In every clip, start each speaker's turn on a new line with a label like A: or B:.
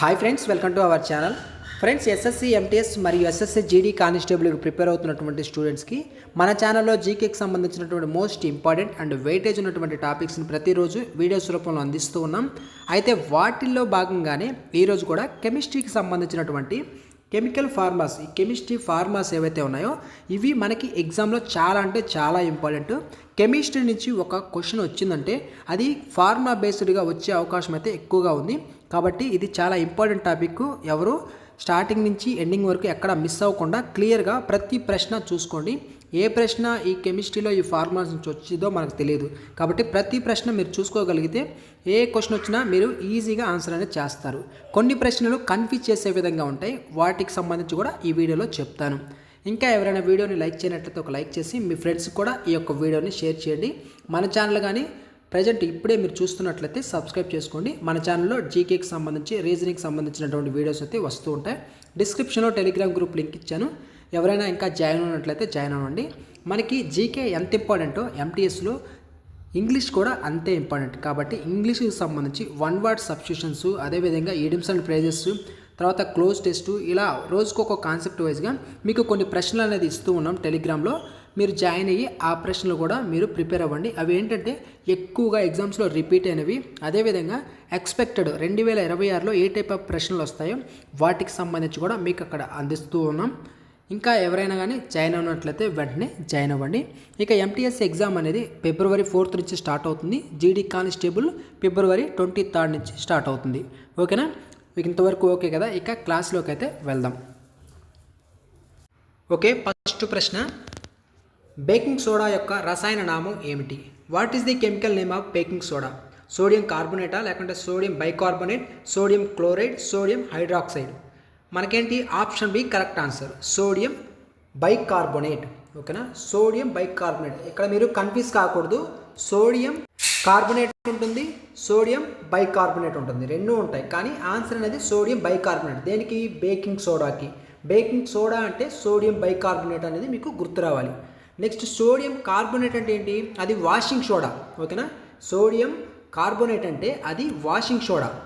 A: Hi friends welcome to our channel friends SSC MTS మరియు SSC GD కానిస్టేబుల్కి prepare అవుతున్నటువంటి స్టూడెంట్స్కి మన ఛానల్లో జీకేకి సంబంధించినటువంటి మోస్ట్ ఇంపార్టెంట్ అండ్ వెయిటేజ్ ఉన్నటువంటి టాపిక్స్ని ప్రతిరోజు వీడియోస్ రూపంలో అందిస్తూ ఉన్నాం. అయితే వాటిల్లో భాగంగానే ఈరోజు కూడా కెమిస్ట్రీకి సంబంధించినటువంటి కెమికల్ ఫార్మాస్ ఈ కెమిస్ట్రీ ఫార్మాస్ ఏవైతే ఉన్నాయో ఇవి మనకి ఎగ్జామ్లో చాలా అంటే చాలా ఇంపార్టెంట్. కెమిస్ట్రీ నుంచి ఒక క్వశ్చన్ వచ్చిందంటే అది ఫార్మా బేస్డ్గా వచ్చే అవకాశం అయితే ఎక్కువగా ఉంది. కాబట్టి ఇది చాలా ఇంపార్టెంట్ టాపిక్. ఎవరు స్టార్టింగ్ నుంచి ఎండింగ్ వరకు ఎక్కడ మిస్ అవ్వకుండా క్లియర్గా ప్రతి ప్రశ్న చూసుకోండి. ఏ ప్రశ్న ఈ కెమిస్ట్రీలో ఈ ఫార్ములాస్ నుంచి వచ్చిందో మనకు తెలియదు. కాబట్టి ప్రతి ప్రశ్న మీరు చూసుకోగలిగితే ఏ క్వశ్చన్ వచ్చినా మీరు ఈజీగా ఆన్సర్ అనేది చేస్తారు. కొన్ని ప్రశ్నలు కన్ఫ్యూజ్ చేసే విధంగా ఉంటాయి. వాటికి సంబంధించి కూడా ఈ వీడియోలో చెప్తాను. ఇంకా ఎవరైనా వీడియోని లైక్ చేయనట్లయితే ఒక లైక్ చేసి మీ ఫ్రెండ్స్కి కూడా ఈ యొక్క వీడియోని షేర్ చేయండి. మన ఛానల్ కానీ ప్రజెంట్ ఇప్పుడే మీరు చూస్తున్నట్లయితే సబ్స్క్రైబ్ చేసుకోండి. మన ఛానల్లో జీకేకి సంబంధించి రీజనింగ్కి సంబంధించినటువంటి వీడియోస్ అయితే వస్తూ ఉంటాయి. డిస్క్రిప్షన్లో టెలిగ్రామ్ గ్రూప్ లింక్ ఇచ్చాను. ఎవరైనా ఇంకా జాయిన్ అయినట్లయితే జాయిన్ అవ్వండి. మనకి జీకే ఎంత ఇంపార్టెంటో ఎంటీఎస్లో ఇంగ్లీష్ కూడా అంతే ఇంపార్టెంట్. కాబట్టి ఇంగ్లీష్కి సంబంధించి వన్ వర్డ్ సబ్స్టిట్యూషన్స్ అదేవిధంగా ఈడిమ్స్ అండ్ ప్రైజెస్ తర్వాత క్లోజ్ టెస్ట్ ఇలా రోజుకు ఒక కాన్సెప్ట్ వైజ్గా మీకు కొన్ని ప్రశ్నలు అనేది ఇస్తూ ఉన్నాం టెలిగ్రామ్లో. మీరు జాయిన్ అయ్యి ఆ ప్రశ్నలు కూడా మీరు ప్రిపేర్ అవ్వండి. అవి ఏంటంటే ఎక్కువగా ఎగ్జామ్స్లో రిపీట్ అయినవి అదేవిధంగా ఎక్స్పెక్టెడ్ రెండు వేల ఇరవై ఆరులో ఏ టైప్ ఆఫ్ ప్రశ్నలు వస్తాయో వాటికి సంబంధించి కూడా మీకు అక్కడ అందిస్తూ ఉన్నాం. ఇంకా ఎవరైనా కానీ జాయిన్ అయినట్లయితే వెంటనే జాయిన్ అవ్వండి. ఇక ఎంటీఎస్ ఎగ్జామ్ అనేది ఫిబ్రవరి ఫోర్త్ నుంచి స్టార్ట్ అవుతుంది. GD constable February twenty third నుంచి స్టార్ట్ అవుతుంది. ఓకేనా? మీకు ఇంతవరకు ఓకే కదా? ఇక క్లాస్లోకి అయితే వెళ్దాం. ఓకే ఫస్ట్ ప్రశ్న. బేకింగ్ సోడా యొక్క రసాయన నామం ఏమిటి? What is the chemical name of baking soda sodium కార్బోనేటా లేకుంటే sodium bicarbonate sodium chloride sodium hydroxide మనకేంటి? Option B correct answer. Sodium bicarbonate. ఓకేనా? Sodium bicarbonate. ఇక్కడ మీరు కన్ఫ్యూజ్ కాకూడదు. సోడియం కార్బోనేట్ ఉంటుంది సోడియం బైకార్బోనేట్ ఉంటుంది. రెండు ఉంటాయి. కానీ ఆన్సర్ అనేది సోడియం బైకార్బోనేట్. దేనికి? బేకింగ్ సోడాకి. బేకింగ్ సోడా అంటే సోడియం బైకార్బోనేట్ అనేది మీకు గుర్తు రావాలి. నెక్స్ట్ సోడియం కార్బోనేట్ అంటే ఏంటి? అది వాషింగ్ సోడా. ఓకేనా? సోడియం కార్బోనేట్ అంటే అది వాషింగ్ సోడా.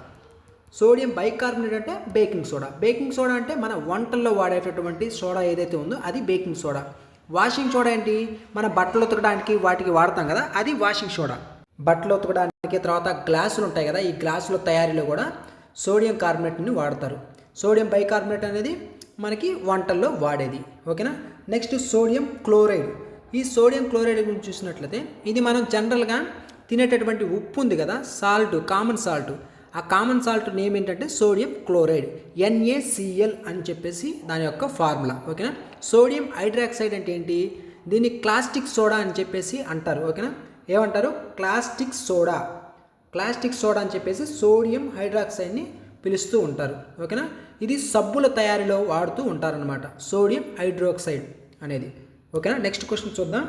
A: సోడియం బైకార్బోనేట్ అంటే బేకింగ్ సోడా. బేకింగ్ సోడా అంటే మన వంటల్లో వాడేటటువంటి సోడా ఏదైతే ఉందో అది బేకింగ్ సోడా. వాషింగ్ సోడా ఏంటి? మన బట్టలు ఉతకడానికి వాటికి వాడతాం కదా అది వాషింగ్ సోడా. బట్టలు ఉతకడానికి తర్వాత గ్లాసులు ఉంటాయి కదా ఈ గ్లాసుల తయారీలో కూడా సోడియం కార్బోనేట్ని వాడతారు. సోడియం బైకార్బోనేట్ అనేది మనకి వంటల్లో వాడేది. ఓకేనా? Next sodium chloride. ఈ సోడియం క్లోరైడ్ గురించి చూసినట్లయితే ఇది మనం జనరల్గా తినేటటువంటి ఉప్పు ఉంది కదా సాల్ట్ కామన్ సాల్ట్. ఆ కామన్ సాల్ట్ నేమ్ ఏంటంటే సోడియం క్లోరైడ్ ఎన్ఏసిఎల్ అని చెప్పేసి దాని యొక్క ఫార్ములా ఓకేనా సోడియం హైడ్రాక్సైడ్ అంటే ఏంటి? దీన్ని క్లాస్టిక్ సోడా అని చెప్పేసి అంటారు ఓకేనా ఏమంటారు? క్లాస్టిక్ సోడా క్లాస్టిక్ సోడా అని చెప్పేసి సోడియం హైడ్రాక్సైడ్ని పిలుస్తూ ఉంటారు ఓకేనా ఇది సబ్బుల తయారీలో వాడుతూ ఉంటారనమాట సోడియం హైడ్రోక్సైడ్ అనేది ఓకేనా నెక్స్ట్ క్వశ్చన్ చూద్దాం.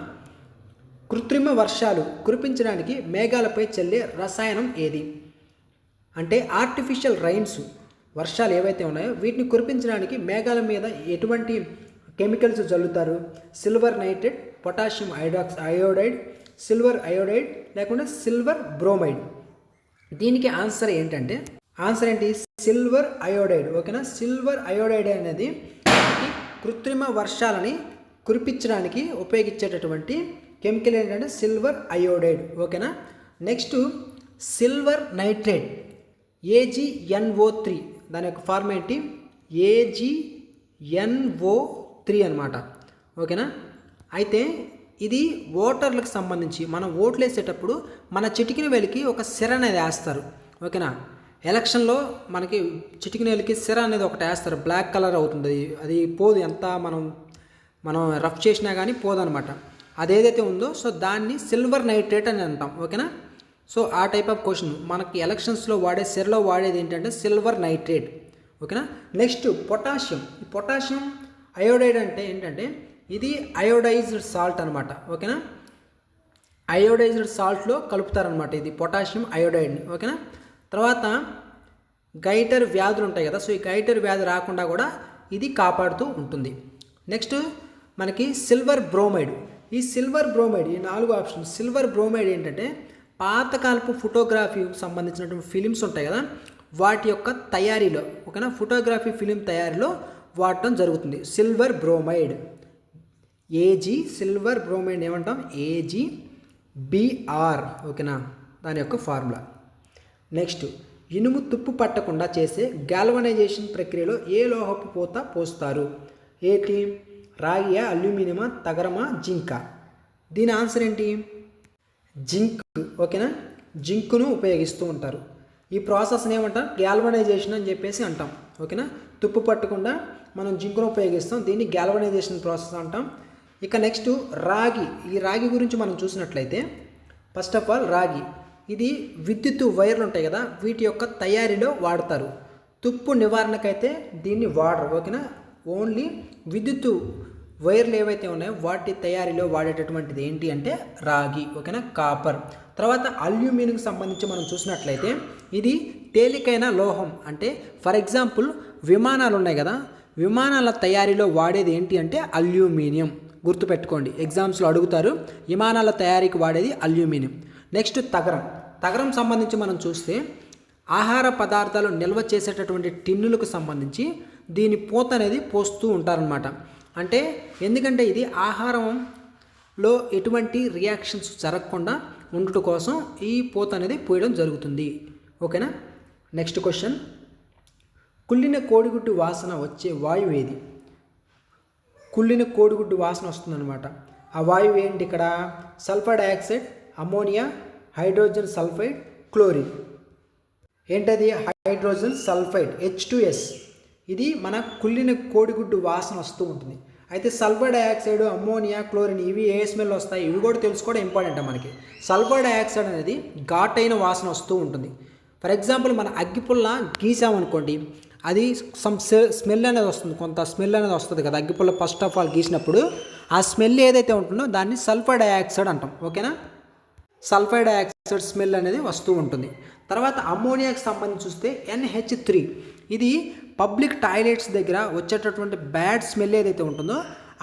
A: కృత్రిమ వర్షాలు కురిపించడానికి మేఘాలపై చల్లే రసాయనం ఏది? అంటే ఆర్టిఫిషియల్ రైన్స్ వర్షాలు ఏవైతే ఉన్నాయో వీటిని కురిపించడానికి మేఘాల మీద ఎటువంటి కెమికల్స్ జల్లుతారు? సిల్వర్ నైట్రేట్ పొటాషియం ఐడాక్స్ అయోడైడ్ సిల్వర్ అయోడైడ్ లేకుంటే సిల్వర్ బ్రోమైడ్ దీనికి ఆన్సర్ ఏంటంటే ఆన్సర్ ఏంటి? సిల్వర్ అయోడైడ్ ఓకేనా? సిల్వర్ అయోడైడ్ అనేది కృత్రిమ వర్షాలని కురిపించడానికి ఉపయోగించేటటువంటి కెమికల్ ఏంటంటే సిల్వర్ అయోడైడ్ ఓకేనా? Next silver nitrate AgNO three దాని యొక్క ఫార్మ్ ఏంటి? ఏజిఎన్ఓ త్రీ అనమాట ఓకేనా? అయితే ఇది ఓటర్లకు సంబంధించి మనం ఓట్లు వేసేటప్పుడు మన చిటికిన వేలికి ఒక సిర అనేది వేస్తారు. ఓకేనా? ఎలక్షన్లో మనకి చిటికిన వేలికి సిర అనేది ఒకటి వేస్తారు. బ్లాక్ కలర్ అవుతుంది. అది అది పోదు. ఎంత మనం మనం రఫ్ చేసినా కానీ పోదనమాట అదేదైతే ఉందో సో దాన్ని సిల్వర్ నైట్రేట్ అని అంటాం. ఓకేనా? సో ఆ టైప్ ఆఫ్ క్వశ్చన్ మనకి ఎలక్షన్స్లో వాడే సెర్లో వాడేది ఏంటంటే సిల్వర్ నైట్రేట్ ఓకేనా నెక్స్ట్ పొటాషియం ఈ పొటాషియం అయోడైడ్ అంటే ఏంటంటే ఇది అయోడైజ్డ్ సాల్ట్ అనమాట ఓకేనా అయోడైజ్డ్ సాల్ట్లో కలుపుతారనమాట ఇది పొటాషియం అయోడైడ్ని ఓకేనా తర్వాత గైటర్ వ్యాధులు ఉంటాయి కదా సో ఈ గైటర్ వ్యాధి రాకుండా కూడా ఇది కాపాడుతూ ఉంటుంది. నెక్స్ట్ మనకి సిల్వర్ బ్రోమైడ్ ఈ సిల్వర్ బ్రోమైడ్ ఈ నాలుగు ఆప్షన్ సిల్వర్ బ్రోమైడ్ ఏంటంటే పాతకాలపు ఫోటోగ్రఫీ సంబంధించినటువంటి ఫిలిమ్స్ ఉంటాయి కదా వాటి యొక్క తయారీలో ఓకేనా? ఫోటోగ్రఫీ ఫిలిం తయారీలో వాడటం జరుగుతుంది. Silver bromide. Ag silver bromide ఏమంటాం? ఏజీ బీఆర్ ఓకేనా? దాని యొక్క ఫార్ములా. నెక్స్ట్ ఇనుము తుప్పు పట్టకుండా చేసే గాల్వనైజేషన్ ప్రక్రియలో ఏ లోహపు పూత పోస్తారు? ఏటి? రాగియా అల్యూమినియమా తగరమా జింకా? దీని ఆన్సర్ ఏంటి? జింక్ ఓకేనా? జింక్ను ఉపయోగిస్తూ ఉంటారు. ఈ ప్రాసెస్ని ఏమంటాం? గ్యాల్వనైజేషన్ అని చెప్పేసి అంటాం. ఓకేనా? తుప్పు పట్టకుండా మనం జింకును ఉపయోగిస్తాం. దీన్ని గ్యాల్వనైజేషన్ ప్రాసెస్ అంటాం. ఇక నెక్స్ట్ రాగి. ఈ రాగి గురించి మనం చూసినట్లయితే ఫస్ట్ ఆఫ్ ఆల్ రాగి. ఇది విద్యుత్ వైర్లు ఉంటాయి కదా వీటి యొక్క తయారీలో వాడతారు. తుప్పు నివారణకైతే దీన్ని వాడరు ఓకేనా? ఓన్లీ విద్యుత్ వైర్లు ఏవైతే ఉన్నాయో వాటి తయారీలో వాడేటటువంటిది ఏంటి అంటే రాగి ఓకేనా? కాపర్. తర్వాత అల్యూమినియంకి సంబంధించి మనం చూసినట్లయితే ఇది తేలికైన లోహం. అంటే ఫర్ ఎగ్జాంపుల్ విమానాలు ఉన్నాయి కదా విమానాల తయారీలో వాడేది ఏంటి అంటే అల్యూమినియం. గుర్తుపెట్టుకోండి ఎగ్జామ్స్లో అడుగుతారు విమానాల తయారీకి వాడేది అల్యూమినియం. నెక్స్ట్ తగరం. తగరం సంబంధించి మనం చూస్తే ఆహార పదార్థాలు నిల్వ చేసేటటువంటి టిన్నులకు సంబంధించి దీని పూత అనేది పోస్తూ ఉంటారనమాట అంటే ఎందుకంటే ఇది ఆహారంలో ఎటువంటి రియాక్షన్స్ జరగకుండా ఉండటం కోసం ఈ పూత అనేది పోయడం జరుగుతుంది. ఓకేనా? నెక్స్ట్ క్వశ్చన్ కుళ్ళిన కోడిగుడ్డు వాసన వచ్చే వాయువు ఏది? కుళ్ళిన కోడిగుడ్డు వాసన వస్తుందన్నమాట. ఆ వాయువు ఏంటి ఇక్కడ? Sulphur dioxide ammonia hydrogen sulphide chlorine. ఏంటది? హైడ్రోజన్ సల్ఫైడ్ హెచ్ ఎస్ ఇది మన కుళ్ళిన కోడిగుడ్డు వాసన వస్తూ ఉంటుంది. అయితే సల్ఫర్ డయాక్సైడ్ అమ్మోనియా క్లోరిన్ ఇవి ఏ స్మెల్ వస్తాయి ఇవి కూడా తెలుసుకోవడం ఇంపార్టెంట్ మనకి. సల్ఫర్ డయాక్సైడ్ అనేది ఘాటైన వాసన వస్తూ ఉంటుంది. ఫర్ ఎగ్జాంపుల్ మన అగ్గిపుల్ల గీసామనుకోండి అది సమ్ స్మెల్ అనేది వస్తుంది. కొంత స్మెల్ అనేది వస్తుంది కదా అగ్గిపుల్ల ఫస్ట్ ఆఫ్ ఆల్ గీసినప్పుడు ఆ స్మెల్ ఏదైతే ఉంటుందో దాన్ని సల్ఫర్ డయాక్సైడ్ అంటాం. ఓకేనా? సల్ఫర్ డయాక్సైడ్ స్మెల్ అనేది వస్తూ ఉంటుంది. తర్వాత అమ్మోనియాకి సంబంధించి చూస్తే ఎన్హెచ్ త్రీ. ఇది పబ్లిక్ టాయిలెట్స్ దగ్గర వచ్చేటటువంటి బ్యాడ్ స్మెల్ ఏదైతే ఉంటుందో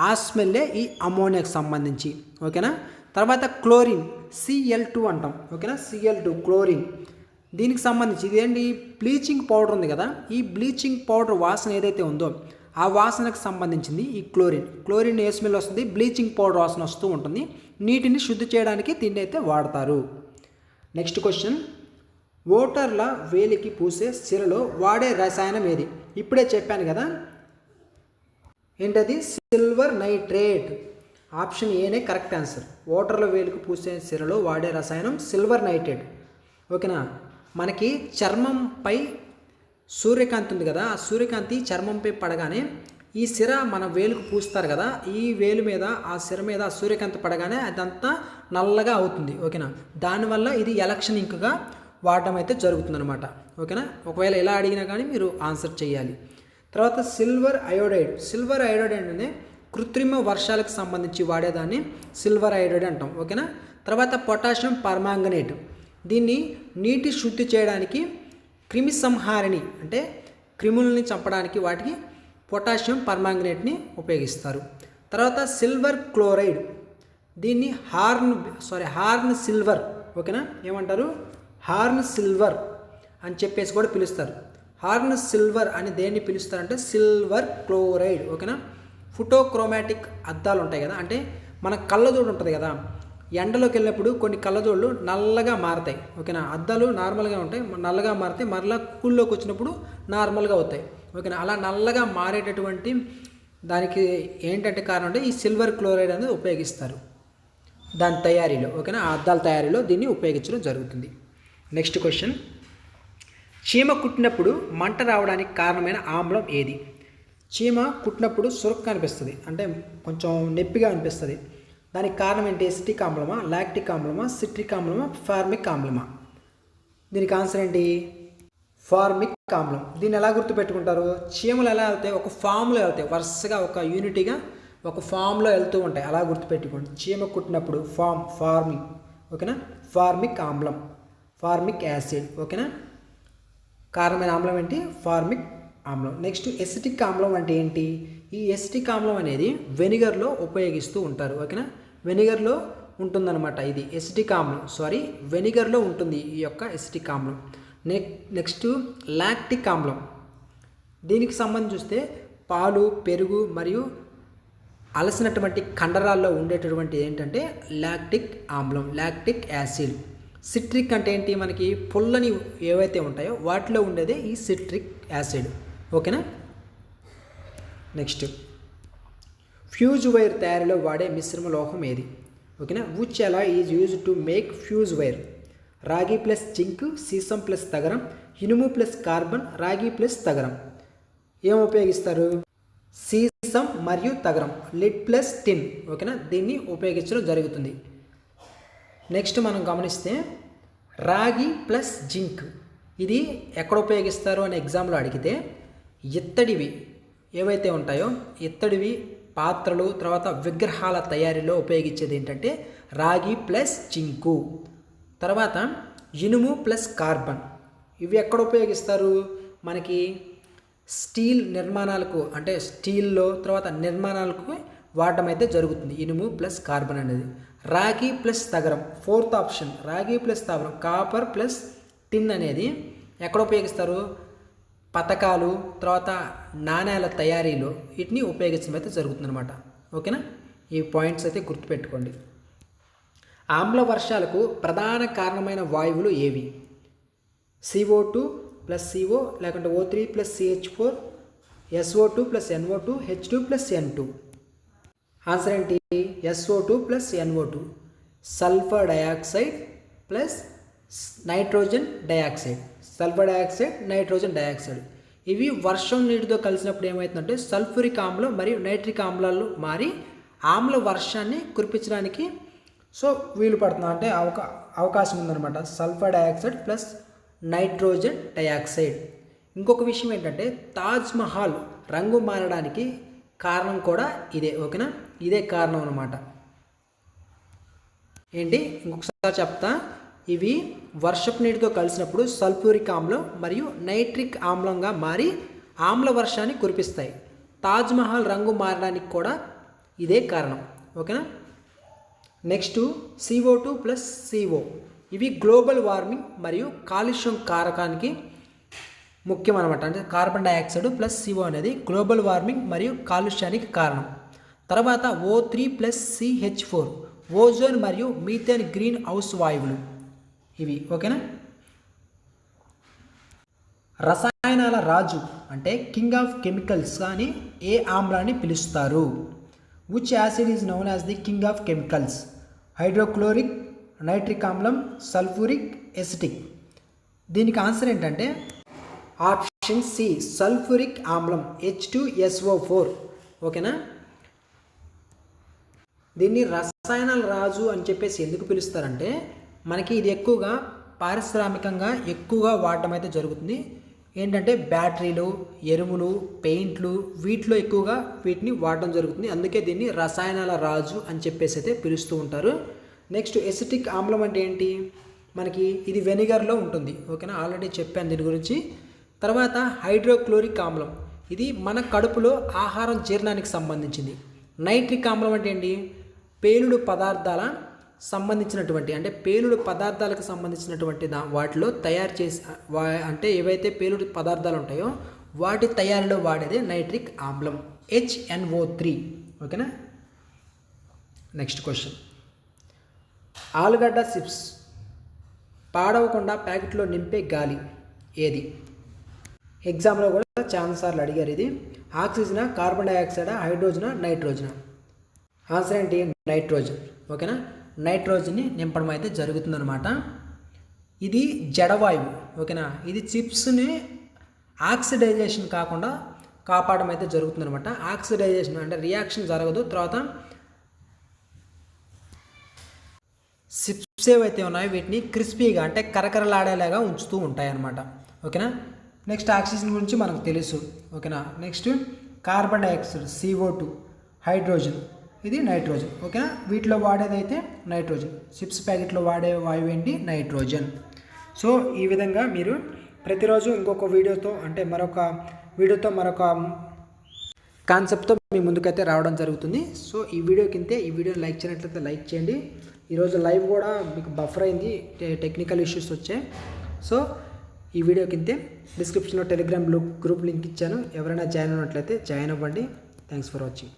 A: ఆ స్మెల్లే ఈ అమ్మోనియాకి సంబంధించి ఓకేనా? తర్వాత క్లోరిన్ సిఎల్ టూ అంటాం ఓకేనా? Cl two chlorine. దీనికి సంబంధించి ఇదేంటి? బ్లీచింగ్ పౌడర్ ఉంది కదా ఈ బ్లీచింగ్ పౌడర్ వాసన ఏదైతే ఉందో ఆ వాసనకు సంబంధించింది ఈ క్లోరిన్. క్లోరిన్ ఏ స్మెల్ వస్తుంది? బ్లీచింగ్ పౌడర్ వాసన వస్తూ ఉంటుంది. నీటిని శుద్ధి చేయడానికి దీన్ని అయితే వాడతారు. Next question. ఓటర్ల వేలికి పూసే సిరలో వాడే రసాయనం ఏది? ఇప్పుడే చెప్పాను కదా. ఏంటది? Silver nitrate. ఆప్షన్ ఏనే కరెక్ట్ ఆన్సర్. ఓటర్ల వేలికి పూసే సిరలో వాడే రసాయనం సిల్వర్ నైట్రేట్. ఓకేనా? మనకి చర్మంపై సూర్యకాంతి ఉంది కదా. ఆ సూర్యకాంతి చర్మంపై పడగానే ఈ సిర మన వేలుకు పూస్తారు కదా. ఈ వేలు మీద ఆ సిర మీద సూర్యకాంతి పడగానే అదంతా నల్లగా అవుతుంది. ఓకేనా? దానివల్ల ఇది ఎలక్షన్ ఇంకగా వాడటం అయితే జరుగుతుందన్నమాట. ఓకేనా? ఒకవేళ ఎలా అడిగినా కానీ మీరు ఆన్సర్ చేయాలి. తర్వాత సిల్వర్ అయోడైడ్. సిల్వర్ అయోడైడ్ అనే కృత్రిమ వర్షాలకు సంబంధించి వాడేదాన్ని సిల్వర్ అయోడైడ్ అంటాం. ఓకేనా? తర్వాత పొటాషియం పర్మాంగనేట్. దీన్ని నీటి శుద్ధి చేయడానికి క్రిమి సంహారిణి అంటే క్రిములని చంపడానికి వాటికి పొటాషియం పర్మాంగనేట్ని ఉపయోగిస్తారు. తర్వాత సిల్వర్ క్లోరైడ్. దీన్ని హార్న్ సారీ హార్న్ సిల్వర్. ఓకేనా? ఏమంటారు? హార్న్ సిల్వర్ అని చెప్పేసి కూడా పిలుస్తారు. హార్న్ సిల్వర్ అని దేన్ని పిలుస్తారంటే సిల్వర్ క్లోరైడ్ ఓకేనా? ఫోటోక్రోమాటిక్ అద్దాలు ఉంటాయి కదా అంటే మన కళ్ళజోడు ఉంటుంది కదా ఎండలోకి వెళ్ళినప్పుడు కొన్ని కళ్ళజోళ్ళు నల్లగా మారతాయి ఓకేనా? అద్దాలు నార్మల్గా ఉంటాయి నల్లగా మారితే మరలా కూల్లోకి వచ్చినప్పుడు నార్మల్గా అవుతాయి ఓకేనా? అలా నల్లగా మారేటటువంటి దానికి ఏంటంటే కారణం అంటే ఈ సిల్వర్ క్లోరైడ్ అనేది ఉపయోగిస్తారు. దాని తయారీలో ఓకేనా? ఆ అద్దాల తయారీలో దీన్ని ఉపయోగించడం జరుగుతుంది. నెక్స్ట్ క్వశ్చన్ చీమ కుట్టినప్పుడు మంట రావడానికి కారణమైన ఆమ్లం ఏది? చీమ కుట్టినప్పుడు సురక్క అనిపిస్తుంది అంటే కొంచెం నొప్పిగా అనిపిస్తుంది. దానికి కారణం ఏంటి? ఎసిటిక్ ఆమ్లమా లాక్టిక్ ఆమ్లమా సిట్రిక్ ఆమ్లమా ఫార్మిక్ ఆమ్లమా? దీనికి ఆన్సర్ ఏంటి? ఫార్మిక్ ఆమ్లం. దీన్ని ఎలా గుర్తుపెట్టుకుంటారు? చీమలు ఎలా వెళ్తాయి? ఒక ఫామ్లో వెళ్తాయి. వరుసగా ఒక యూనిటీగా ఒక ఫామ్లో వెళ్తూ ఉంటాయి. అలా గుర్తుపెట్టుకోండి. చీమ కుట్టినప్పుడు ఫామ్ ఫార్మింగ్. ఓకేనా? ఫార్మిక్ ఆమ్లం. ఫార్మిక్ యాసిడ్ ఓకేనా? కారణమైన ఆమ్లం ఏంటి? ఫార్మిక్ ఆమ్లం. నెక్స్ట్ ఎసిటిక్ ఆమ్లం అంటే ఏంటి? ఈ ఎసిటిక్ ఆమ్లం అనేది వెనిగర్లో ఉపయోగిస్తూ ఉంటారు ఓకేనా? వెనిగర్లో ఉంటుందన్నమాట ఇది ఎసిటిక్ ఆమ్లం. సారీ వెనిగర్లో ఉంటుంది ఈ యొక్క ఎసిటిక్ ఆమ్లం. నెక్ నెక్స్ట్ లాక్టిక్ ఆమ్లం. దీనికి సంబంధించి చూస్తే పాలు పెరుగు మరియు అలసినటువంటి కండరాల్లో ఉండేటటువంటి ఏంటంటే లాక్టిక్ ఆమ్లం లాక్టిక్ యాసిడ్. సిట్రిక్ అంటే ఏంటి? మనకి పుల్లని ఏవైతే ఉంటాయో వాటిలో ఉండేదే ఈ సిట్రిక్ యాసిడ్. ఓకేనా? నెక్స్ట్. ఫ్యూజ్ వైర్ తయారీలో వాడే మిశ్రమ లోహం ఏది? ఓకేనా? Which alloy is use to make fuse wire రాగి ప్లస్ జింక్ సీసం ప్లస్ తగరం ఇనుము ప్లస్ కార్బన్ రాగి ప్లస్ తగరం. ఏం ఉపయోగిస్తారు? సీసం మరియు తగరం. Lead plus tin. ఓకేనా? దీన్ని ఉపయోగించడం జరుగుతుంది. నెక్స్ట్ మనం గమనిస్తే రాగి ప్లస్ జింక్. ఇది ఎక్కడ ఉపయోగిస్తారు అని ఎగ్జామ్లో అడిగితే ఇత్తడివి ఏవైతే ఉంటాయో ఇత్తడివి పాత్రలు తర్వాత విగ్రహాల తయారీలో ఉపయోగించేది ఏంటంటే రాగి ప్లస్ జింకు. తర్వాత ఇనుము ప్లస్ కార్బన్. ఇవి ఎక్కడ ఉపయోగిస్తారు? మనకి స్టీల్ నిర్మాణాలకు అంటే స్టీల్లో తర్వాత నిర్మాణాలకు వాడటం అయితే జరుగుతుంది. ఇనుము ప్లస్ కార్బన్ అనేది. రాగి ప్లస్ తగరం ఫోర్త్ ఆప్షన్ రాగి ప్లస్ తగరం కాపర్ ప్లస్ టిన్ అనేది ఎక్కడ ఉపయోగిస్తారు? పథకాలు తర్వాత నాణ్యాల తయారీలో వీటిని ఉపయోగించడం అయితే జరుగుతుందన్నమాట. ఓకేనా? ఈ పాయింట్స్ అయితే గుర్తుపెట్టుకోండి. ఆమ్ల వర్షాలకు ప్రధాన కారణమైన వాయువులు ఏవి? సిఓ టూ ప్లస్ సిఓ లేకుంటే O three plus CH four SO two plus NO two H two plus N two. Answer ఏంటి? SO two plus NO two sulphur dioxide plus nitrogen dioxide sulphur dioxide nitrogen dioxide ఇవి వర్షం నీటితో కలిసినప్పుడు ఏమవుతుందంటే sulphuric ఆమ్లం మరియు nitric ఆమ్లాలు మారి ఆమ్ల వర్షాన్ని కురిపించడానికి సో వీలు పడుతుంది? అంటే అవకా అవకాశం ఉందన్నమాట. Sulphur dioxide plus nitrogen dioxide ఇంకొక విషయం ఏంటంటే తాజ్ మహల్ రంగు మారడానికి కారణం కూడా ఇదే ఓకేనా? ఇదే కారణం అనమాట ఏంటి? ఇంకొకసారి చెప్తా. ఇవి వర్షపు నీటితో కలిసినప్పుడు సల్ఫ్యూరిక్ ఆమ్లం మరియు నైట్రిక్ ఆమ్లంగా మారి ఆమ్ల వర్షాన్ని కురిపిస్తాయి. తాజ్ మహల్ రంగు మారడానికి కూడా ఇదే కారణం. ఓకేనా? Next CO two plus CO ఇవి గ్లోబల్ వార్మింగ్ మరియు కాలుష్యం కారకానికి ముఖ్యం అనమాట అంటే కార్బన్ డైఆక్సైడ్ ప్లస్ సిఓ అనేది గ్లోబల్ వార్మింగ్ మరియు కాలుష్యానికి కారణం. తర్వాత O three plus CH four ozone మరియు మీథేన్ గ్రీన్ హౌస్ వాయువులు. ఇవి ఓకేనా? రసాయనాల రాజు అంటే కింగ్ ఆఫ్ కెమికల్స్ అని ఏ ఆమ్లాన్ని పిలుస్తారు? Which acid is known as the king of chemicals hydrochloric nitric ఆమ్లం సల్ఫూరిక్ ఎసిటిక్ దీనికి ఆన్సర్ ఏంటంటే ఆప్షన్ సి సల్ఫ్యూరిక్ ఆమ్లం హెచ్ టూ ఎస్ఓ ఫోర్ ఓకేనా? దీన్ని రసాయనాల రాజు అని చెప్పేసి ఎందుకు పిలుస్తారంటే మనకి ఇది ఎక్కువగా పారిశ్రామికంగా ఎక్కువగా వాడటం అయితే జరుగుతుంది. ఏంటంటే బ్యాటరీలు ఎరువులు పెయింట్లు వీటిలో ఎక్కువగా వీటిని వాడడం జరుగుతుంది. అందుకే దీన్ని రసాయనాల రాజు అని చెప్పేసి అయితే పిలుస్తూ ఉంటారు. నెక్స్ట్ ఎసిటిక్ ఆమ్లం అంటే ఏంటి? మనకి ఇది వెనిగర్లో ఉంటుంది. ఓకేనా? ఆల్రెడీ చెప్పాను దీని గురించి. తర్వాత హైడ్రోక్లోరిక్ ఆమ్లం. ఇది మన కడుపులో ఆహారం జీర్ణానికి సంబంధించింది. నైట్రిక్ ఆమ్లం అంటే ఏంటి? పేలుడు పదార్థాల సంబంధించినటువంటి అంటే పేలుడు పదార్థాలకు సంబంధించినటువంటి దా వాటిలో తయారు చేసి వా అంటే ఏవైతే పేలుడు పదార్థాలు ఉంటాయో వాటి తయారీలో వాడేది నైట్రిక్ ఆమ్లం హెచ్ఎన్ఓ త్రీ. ఓకేనా? Next question. ఆలుగడ్డ చిప్స్ పాడవకుండా ప్యాకెట్లో నింపే గాలి ఏది? ఎగ్జామ్లో కూడా చాలా సార్లు అడిగారు ఇది. ఆక్సిజనా కార్బన్ డైఆక్సైడా హైడ్రోజనా నైట్రోజనా? ఆన్సర్ ఏంటి? నైట్రోజన్. ఓకేనా? నైట్రోజన్ని నింపడం అయితే జరుగుతుందనమాట ఇది జడవాయువు ఓకేనా? ఇది చిప్స్ని ఆక్సిడైజేషన్ కాకుండా కాపాడడం అయితే జరుగుతుందనమాట ఆక్సిడైజేషన్ అంటే రియాక్షన్ జరగదు. తర్వాత చిప్స్ ఏవైతే ఉన్నాయో వీటిని క్రిస్పీగా అంటే కరకరలాడేలాగా ఉంచుతూ ఉంటాయి అన్నమాట ఓకేనా? నెక్స్ట్ ఆక్సిజన్ గురించి మనకు తెలుసు. ఓకేనా? Next carbon dioxide CO two hydrogen. ఇది నైట్రోజన్ ఓకేనా? వీటిలో వాడేదైతే నైట్రోజన్ చిప్స్ ప్యాకెట్లో వాడే వాయువు ఏంటి? నైట్రోజన్. సో ఈ విధంగా మీరు ప్రతిరోజు ఇంకొక వీడియోతో అంటే మరొక వీడియోతో మరొక కాన్సెప్ట్తో మీ ముందుకైతే రావడం జరుగుతుంది. సో ఈ వీడియో కింద ఈ వీడియో లైక్ చేయనట్లయితే లైక్ చేయండి. ఈరోజు లైవ్ కూడా మీకు బఫర్ అయింది టెక్నికల్ ఇష్యూస్ వచ్చాయి. సో ఈ వీడియో కింద డిస్క్రిప్షన్లో టెలిగ్రామ్ గ్రూప్ లింక్ ఇచ్చాను. ఎవరైనా జాయిన్ అయినట్లయితే జాయిన్ అవ్వండి. Thanks for watching.